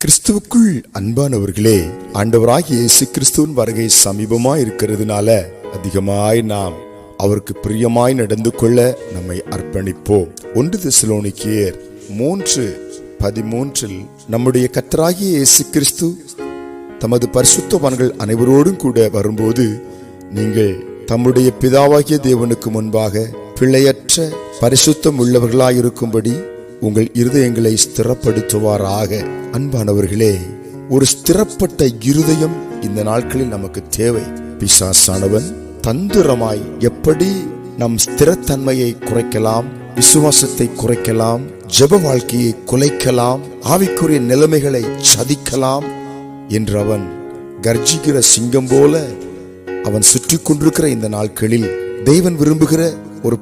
கிறிஸ்துவுக்குள் அன்பானவர்களே ஆண்டவராகிய இயேசு கிறிஸ்துவின் வருகை சமீபமாய் இருக்கிறதுனால அதிகமாய் நாம் அவருக்கு பிரியமாய் நடந்து கொள்ள நம்மை அர்ப்பணிப்போம். ஒன்று தெசலோனிக்கேயர் மூன்று பதிமூன்றில் நம்முடைய கத்தராகிய இயேசு கிறிஸ்து தமது பரிசுத்தவான்கள் அனைவரோடும் கூட வரும்போது நீங்கள் தம்முடைய பிதாவாகிய தேவனுக்கு முன்பாக பிழையற்ற பரிசுத்தம் உள்ளவர்களாயிருக்கும்படி உங்கள் இருதயங்களை ஸ்திரப்படுத்துவாராக. அன்பானவர்களே ஒரு ஸ்திரப்பட்ட இருதயம் இந்த நாட்களில் நமக்கு தேவை. பிசாசானவன் தந்திரமாய் எப்படி நம் ஸ்திரத்தன்மையை குறைக்கலாம் விசுவாசத்தை குறைக்கலாம் ஜெப வாழ்க்கையை குலைக்கலாம் ஆவிக்குரிய நிலைமைகளை சதிக்கலாம் என்று அவன் கர்ஜிக்கிற சிங்கம் போல அவன் சுற்றி கொண்டிருக்கிற இந்த நாட்களில் தெய்வன் விரும்புகிற ஒரு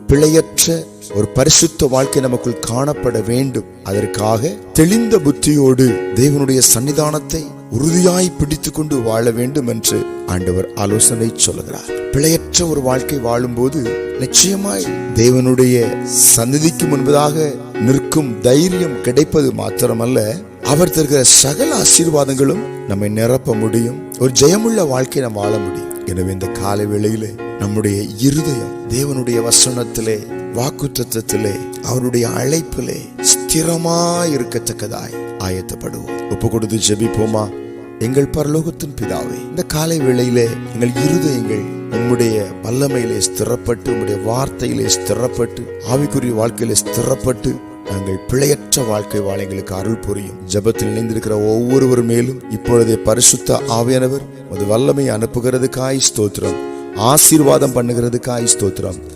ஒரு பரிசுத்த வாழ்க்கை நமக்குள் காணப்பட வேண்டும். அதற்காக தெளிந்த புத்தியோடு தேவனுடைய சன்னிதானத்தை உறுதியாய் பிடித்து கொண்டு வாழ வேண்டும் என்று ஆண்டவர் ஆலோசனை சொல்கிறார் பிழையற்ற ஒரு வாழ்க்கை வாழும்போது நிச்சயமாய் தேவனுடைய சந்நிதிக்கு முன்பதாக நிற்கும் தைரியம் கிடைப்பது மாத்திரமல்ல அவர் தருகிற சகல ஆசீர்வாதங்களும் நம்மை நிரப்ப முடியும். ஒரு ஜெயமுள்ள வாழ்க்கை நாம் வாழ முடியும். எனவே இந்த காலை வேளையிலே நம்முடைய இருதயம் தேவனுடைய வசனத்திலே வாக்குத்தத்திலே அவருடைய அழைப்பிலே ஸ்திரமாய் இருக்கத்தக்கதாய் ஆயத்தப்படுவோம். ஒப்பு கொடுத்து ஜெபிப்போமா? எங்கள் பரலோகத்தின் பிதாவே இந்த காலை வேளையிலே எங்கள் இருதயங்கள் உம்முடைய வல்லமையிலே ஸ்திரப்பட்டு உம்முடைய வார்த்தையிலே ஸ்திரப்பட்டு ஆவிக்குரிய வாழ்க்கையிலே ஸ்திரப்பட்டு நாங்கள் பிழையற்ற வாழ்க்கை வாழ எங்களுக்கு அருள் புரியும். ஜெபத்தில் இணைந்திருக்கிற ஒவ்வொருவர் மேலும் இப்பொழுதே பரிசுத்த ஆவியானவர் அது வல்லமை அனுப்புகிறதுக்காய் ஸ்தோத்திரம் ஆசீர்வாதம் பண்ணுகிறதுக்காய் ஸ்தோத்திரம்.